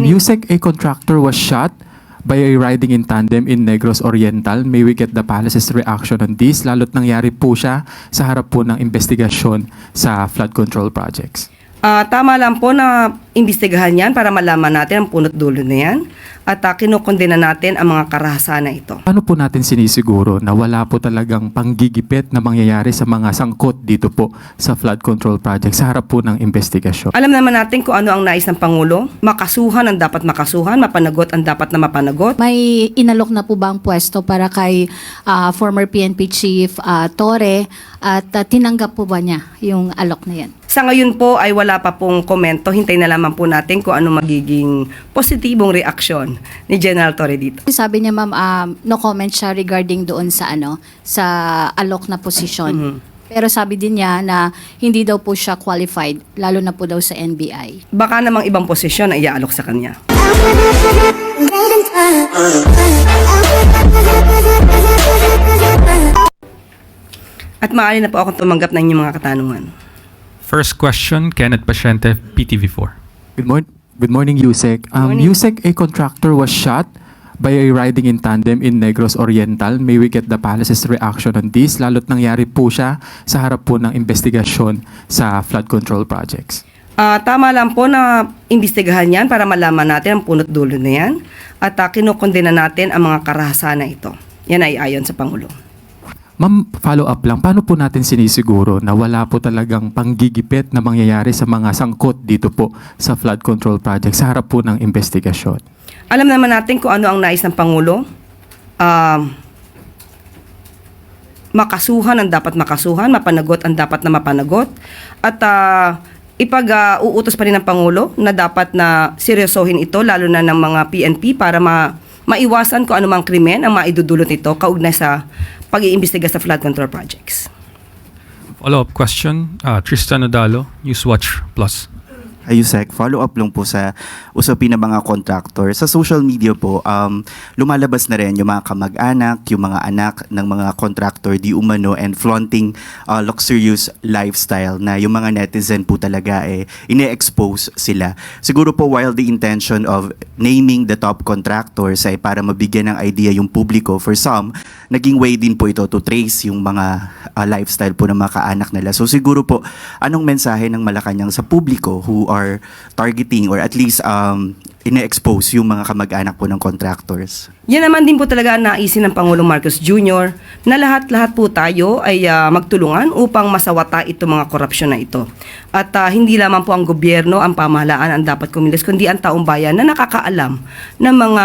Yusek, a contractor was shot by a riding in tandem in Negros Oriental. May we get the palace's reaction on this? Lalo't nangyari po siya sa harap po ng investigasyon sa flood control projects. Ah, tama lang po na imbestigahan yan para malaman natin ang punot dulo na yan at uh, kinukondena natin ang mga karahasan na ito. Paano po natin sinisiguro na wala po talagang panggigipit na mangyayari sa mga sangkot dito po sa flood control project sa harap po ng investigasyon? Alam naman natin kung ano ang nais ng Pangulo. Makasuhan ang dapat makasuhan, mapanagot ang dapat na mapanagot. May inalok na po ba ang pwesto para kay ah, former PNP Chief ah, Torre at ah, tinanggap po ba niya yung alok na yan? Sa ngayon po ay wala pa pong komento. Hintay na lamang po natin kung ano magiging positibong reaksyon ni General Torre dito. Sabi niya ma'am, um, no comment siya regarding doon sa ano, sa alok na posisyon. Mhm. Pero sabi din niya na hindi daw po siya qualified, lalo na po daw sa NBI. Baka namang ibang posisyon ang iaalok sa kanya. At maaari na po akong tumanggap ng inyong mga katanungan. First question, Kenneth Pasyente, PTV4. Good, morning, good morning, Yusek. Um, Morning. Yusek, a contractor was shot by a riding in tandem in Negros Oriental. May we get the palace's reaction on this? Lalo't nangyari po siya sa harap po ng investigasyon sa flood control projects. Ah, tama lang po na imbestigahan yan para malaman natin ang punot dulo na yan at uh, kinukondena natin ang mga karahasan na ito. Yan ay ayon sa Pangulo. Ma'am, follow up lang. Paano po natin sinisiguro na wala po talagang panggigipit na mangyayari sa mga sangkot dito po sa flood control project sa harap po ng investigasyon? Alam naman natin kung ano ang nais ng Pangulo. Um, makasuhan ang dapat makasuhan, mapanagot ang dapat na mapanagot, at ah, ipag-uutos pa rin ng Pangulo na dapat na seryosohin ito, lalo na ng mga PNP, para ma maiwasan kung anumang krimen ang maidudulot nito kaugnay sa pag-iimbestiga sa flood control projects. Follow-up question, uh, Tristan Odalo, Newswatch Plus. Ayusek, follow up lang po sa usapin ng mga contractor. Sa social media po, um, lumalabas na rin yung mga kamag-anak, yung mga anak ng mga contractor di umano and flaunting uh, luxurious lifestyle na yung mga netizen po talaga eh, ine-expose sila. Siguro po while the intention of naming the top contractors ay para mabigyan ng idea yung publiko, for some, naging way din po ito to trace yung mga uh, lifestyle po ng mga kaanak nila. So siguro po, anong mensahe ng Malacanang sa publiko who are targeting or at least um, ine-expose yung mga kamag-anak po ng contractors? Yan naman din po talaga ang naisin ng Pangulong Marcos Jr. na lahat-lahat po tayo ay ah, magtulungan upang masawata itong mga korupsyon na ito. At ah, hindi lamang po ang gobyerno, ang pamahalaan ang dapat kumilos, kundi ang taong bayan na nakakaalam ng mga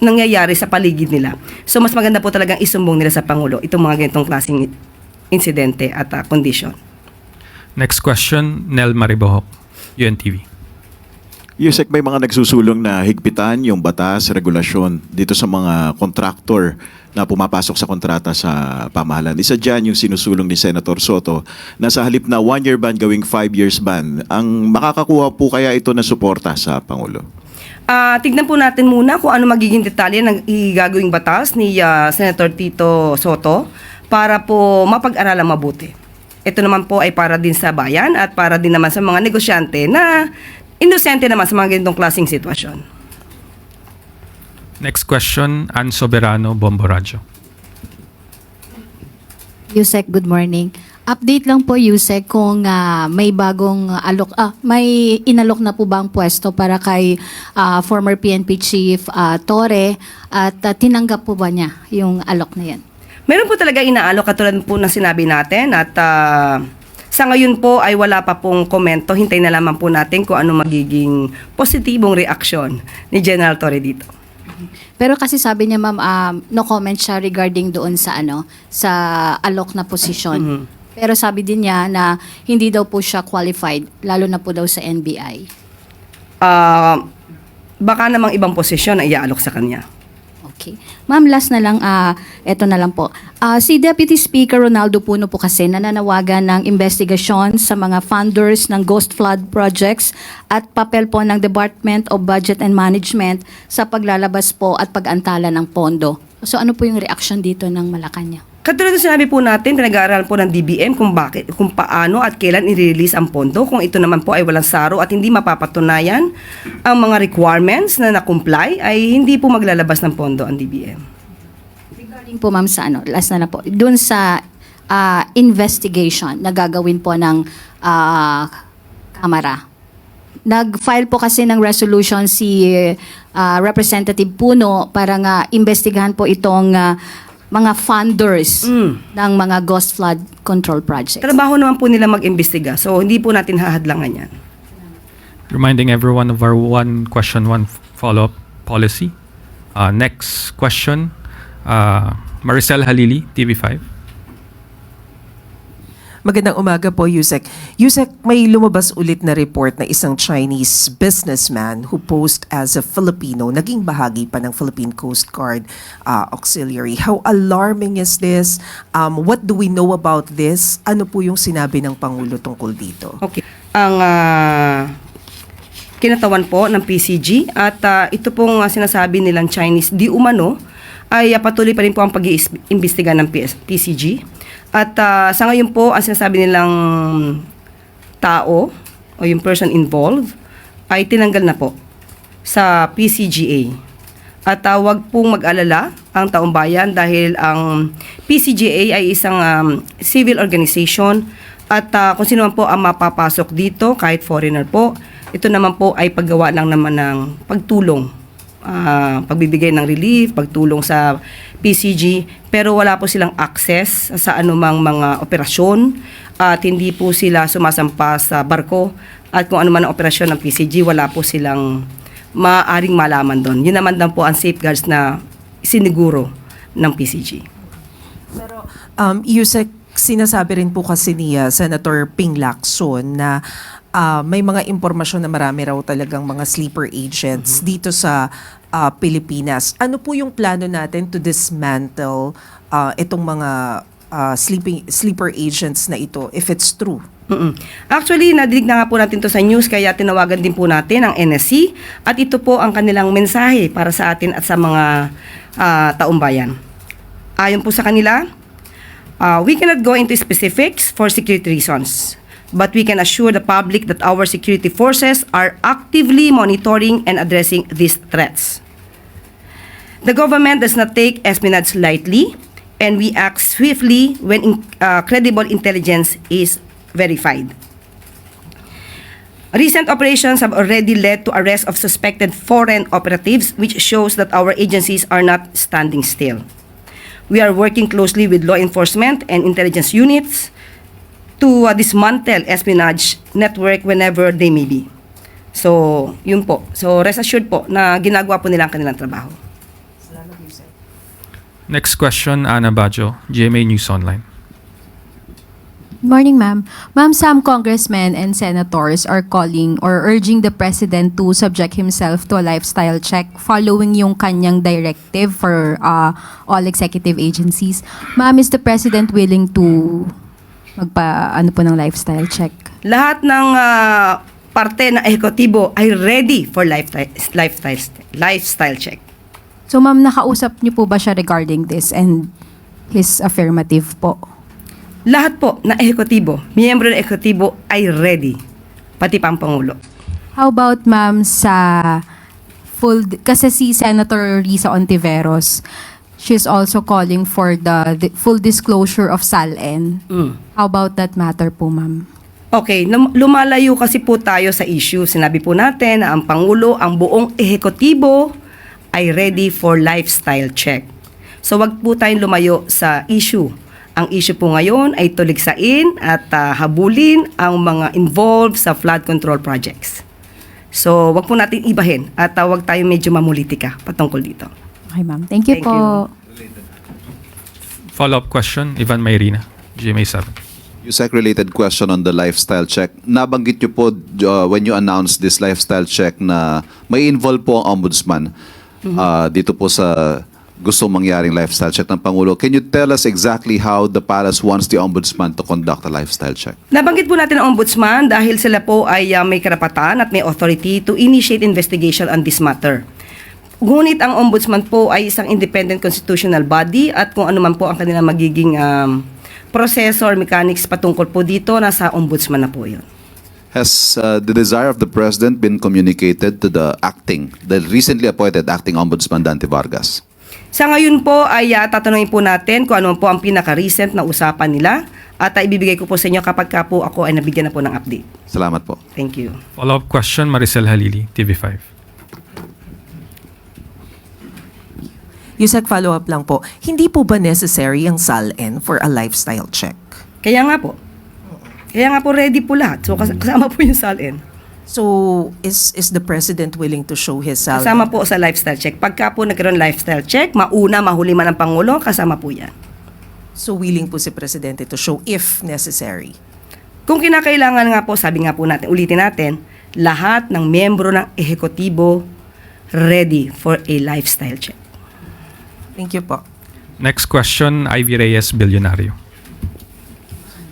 nangyayari sa paligid nila. So mas maganda po talagang isumbong nila sa Pangulo itong mga ganitong klaseng insidente at ah, kondisyon. Next question, Nel Maribohok, UNTV. Yusek, may mga nagsusulong na higpitan yung batas, regulasyon dito sa mga kontraktor na pumapasok sa kontrata sa pamahalaan. Isa dyan yung sinusulong ni Senator Soto na sa halip na one-year ban gawing five years ban. Ang makakakuha po kaya ito na suporta sa Pangulo? Ah, tignan po natin muna kung ano magiging detalye ng igagawing batas ni ah, Senator Tito Soto para po mapag-aralan mabuti. Ito naman po ay para din sa bayan at para din naman sa mga negosyante na inosente naman sa mga ganitong klaseng sitwasyon. Next question, Ann Soberano, Bombo Radyo. Yusek, good morning. Update lang po Yusek kung ah, may bagong alok ah may inalok na po ba ang pwesto para kay ah, former PNP Chief ah, Torre at ah, tinanggap po ba niya yung alok na yan? Meron po talaga inaalok katulad po ng sinabi natin at ah, sa ngayon po ay wala pa pong komento. Hintay na lamang po natin kung ano magiging positibong reaksyon ni General Torre dito. Pero kasi sabi niya ma'am um, no comment siya regarding doon sa ano sa alok na posisyon. Mhm. Pero sabi din niya na hindi daw po siya qualified lalo na po daw sa NBI. Ah, baka namang ibang posisyon ang iaalok sa kanya. Okay. Ma'am, last na lang, ah, eto na lang po. Ah, si Deputy Speaker Ronaldo Puno po kasi nananawagan ng investigasyon sa mga funders ng Ghost Flood Projects at papel po ng Department of Budget and Management sa paglalabas po at pag-antala ng pondo. So ano po yung reaction dito ng Malacanang? Katulad ng sinabi po natin, pinag-aaralan po ng DBM kung bakit, kung paano at kailan i-release ang pondo. Kung ito naman po ay walang saro at hindi mapapatunayan ang mga requirements na na-comply, ay hindi po maglalabas ng pondo ang DBM. Regarding po ma'am sa ano, last na na po, dun sa ah, investigation na gagawin po ng ah, Kamara. Nag-file po kasi ng resolution si ah, Representative Puno para nga investigahan po itong ah, mga funders Mm. ng mga ghost flood control projects. Trabaho naman po nila mag-imbestiga. So, hindi po natin hahadlangan yan. Reminding everyone of our one question, one follow-up policy. Uh, next question, uh, Maricel Halili, TV5. Magandang umaga po, Yusek. Yusek, may lumabas ulit na report na isang Chinese businessman who posed as a Filipino, naging bahagi pa ng Philippine Coast Guard uh, Auxiliary. How alarming is this? Um, what do we know about this? Ano po yung sinabi ng Pangulo tungkol dito? Okay. Ang ah, kinatawan po ng PCG at ah, ito pong ah, sinasabi nilang Chinese di umano ay ah, patuloy pa rin po ang pag-iimbestiga ng PS, PCG. At ah, sa ngayon po, ang sinasabi nilang tao o yung person involved ay tinanggal na po sa PCGA. At uh, wag pong mag-alala ang taong bayan dahil ang PCGA ay isang um, civil organization at uh, kung sino man po ang mapapasok dito, kahit foreigner po, ito naman po ay paggawa lang naman ng pagtulong ah, pagbibigay ng relief, pagtulong sa PCG, pero wala po silang access sa anumang mga operasyon at hindi po sila sumasampa sa barko at kung ano man ang operasyon ng PCG, wala po silang maaring malaman doon. Yun naman daw po ang safeguards na siniguro ng PCG. Pero um, Yusek, sinasabi rin po kasi ni uh, Senator Ping Lacson na uh, may mga impormasyon na marami raw talagang mga sleeper agents dito sa uh, Pilipinas. Ano po yung plano natin to dismantle uh, itong mga uh, sleeping sleeper agents na ito if it's true? Mm-mm. Actually, nadinig na nga po natin to sa news kaya tinawagan din po natin ang NSC at ito po ang kanilang mensahe para sa atin at sa mga ah, taong. Ayon po sa kanila, uh, we cannot go into specifics for security reasons. But we can assure the public that our security forces are actively monitoring and addressing these threats. The government does not take espionage lightly, and we act swiftly when in, uh, credible intelligence is verified. Recent operations have already led to arrest of suspected foreign operatives, which shows that our agencies are not standing still. We are working closely with law enforcement and intelligence units to uh, dismantle espionage network whenever they may be. So, yun po. So, rest assured po na ginagawa po nila ang kanilang trabaho. Next question, Ana Bajo, GMA News Online. Morning, ma'am. Ma'am, some congressmen and senators are calling or urging the president to subject himself to a lifestyle check following yung kanyang directive for uh, all executive agencies. Ma'am, is the president willing to magpa ano po ng lifestyle check? Lahat ng ah, parte ng ehekutibo ay ready for lifestyle, lifestyle, lifestyle check. So, ma'am, nakausap niyo po ba siya regarding this and his affirmative po? Lahat po na ehekutibo, miyembro ng ehekutibo ay ready. Pati pa ang Pangulo. How about ma'am sa full kasi si Senator Risa Ontiveros she's also calling for the, the full disclosure of SALN. Mm. How about that matter po ma'am? Okay, lum- lumalayo kasi po tayo sa issue. Sinabi po natin na ang Pangulo, ang buong ehekutibo ay ready for lifestyle check. So wag po tayong lumayo sa issue. Ang issue po ngayon ay tuligsain at ah, habulin ang mga involved sa flood control projects. So wag po natin ibahin at uh, wag tayo medyo mamulitika patungkol dito. Okay ma'am. Thank you Thank po. Follow-up question, Ivan Mayrina, GMA 7. USEC related question on the lifestyle check. Nabanggit niyo po uh, when you announced this lifestyle check na may involve po ang ombudsman uh, dito po sa gusto mangyaring lifestyle check ng Pangulo. Can you tell us exactly how the palace wants the ombudsman to conduct a lifestyle check? Nabanggit po natin ang ombudsman dahil sila po ay ah, may karapatan at may authority to initiate investigation on this matter. Ngunit ang ombudsman po ay isang independent constitutional body at kung ano man po ang kanilang magiging um, proseso mechanics patungkol po dito, nasa ombudsman na po yun. Has uh, the desire of the president been communicated to the acting, the recently appointed acting ombudsman Dante Vargas? Sa ngayon po ay uh, tatanungin po natin kung ano po ang pinaka-recent na usapan nila at uh, ibibigay ko po sa inyo kapag ka po ako ay nabigyan na po ng update. Salamat po. Thank you. Follow-up question, Maricel Halili, TV5. Yusek, follow-up lang po. Hindi po ba necessary ang SALN for a lifestyle check? Kaya nga po. Kaya nga po ready po lahat. So kas- kasama po yung SALN. So, is is the president willing to show his SALN? Kasama po sa lifestyle check. Pagka po nagkaroon lifestyle check, mauna, mahuli man ang Pangulo, kasama po yan. So, willing po si presidente to show if necessary. Kung kinakailangan nga po, sabi nga po natin, ulitin natin, lahat ng miyembro ng ehekutibo ready for a lifestyle check. Thank you po. Next question, Ivy Reyes, Bilyonaryo.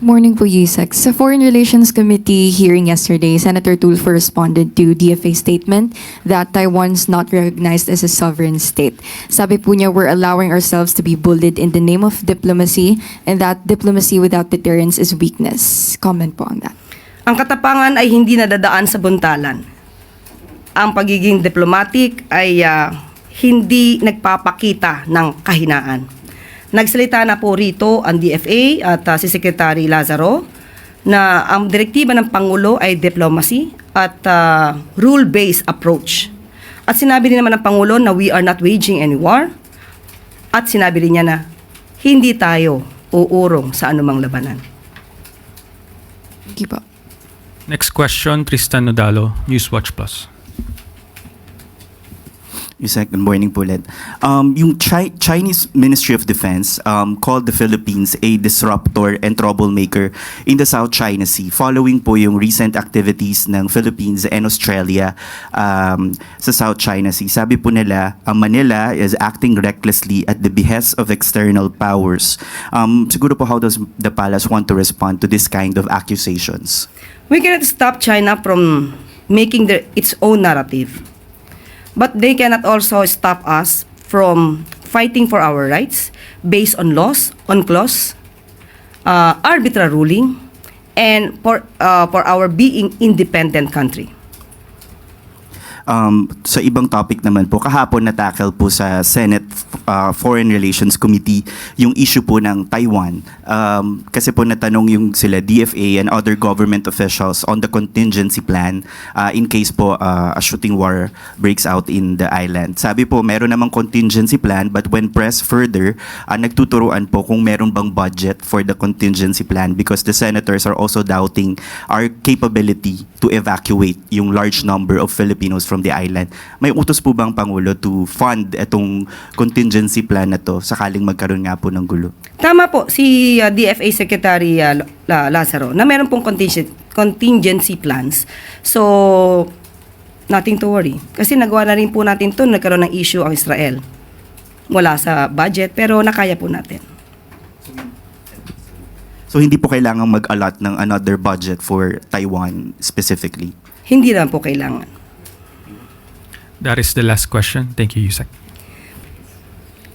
Morning po, Yusek. Sa Foreign Relations Committee hearing yesterday, Senator Tulfo responded to DFA statement that Taiwan's not recognized as a sovereign state. Sabi po niya, we're allowing ourselves to be bullied in the name of diplomacy and that diplomacy without deterrence is weakness. Comment po on that. Ang katapangan ay hindi nadadaan sa buntalan. Ang pagiging diplomatic ay ah, hindi nagpapakita ng kahinaan. Nagsalita na po rito ang DFA at ah, si Secretary Lazaro na ang direktiba ng Pangulo ay diplomacy at ah, rule-based approach. At sinabi din naman ng Pangulo na we are not waging any war at sinabi rin niya na hindi tayo uurong sa anumang labanan. Thank you po. Next question, Tristan Nodalo, Newswatch Plus. Yusek, good morning po ulit. Um, yung Chi- Chinese Ministry of Defense um, called the Philippines a disruptor and troublemaker in the South China Sea following po yung recent activities ng Philippines and Australia um, sa South China Sea. Sabi po nila, ang Manila is acting recklessly at the behest of external powers. Um, siguro po how does the palace want to respond to this kind of accusations? We cannot stop China from making their, its own narrative. But they cannot also stop us from fighting for our rights based on laws, on clause, uh, arbitrary ruling, and for, uh, for our being independent country. Um, sa ibang topic naman po, kahapon na-tackle po sa Senate uh, Foreign Relations Committee yung issue po ng Taiwan. Um, kasi po natanong yung sila DFA and other government officials on the contingency plan uh, in case po uh, a shooting war breaks out in the island. Sabi po, meron namang contingency plan but when pressed further, uh, nagtuturuan po kung meron bang budget for the contingency plan because the senators are also doubting our capability to evacuate yung large number of Filipinos from the island. May utos po bang Pangulo to fund itong contingency plan na to sakaling magkaroon nga po ng gulo? Tama po si uh, DFA Secretary uh, La- Lazaro na meron pong contingency, contingency plans. So, nothing to worry. Kasi nagawa na rin po natin to nagkaroon ng issue ang Israel. Wala sa budget pero nakaya po natin. So hindi po kailangang mag-allot ng another budget for Taiwan specifically? Hindi naman po kailangan. That is the last question. Thank you, Yusek.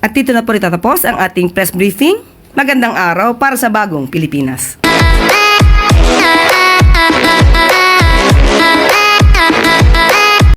At dito na po rin ang ating press briefing. Magandang araw para sa bagong Pilipinas.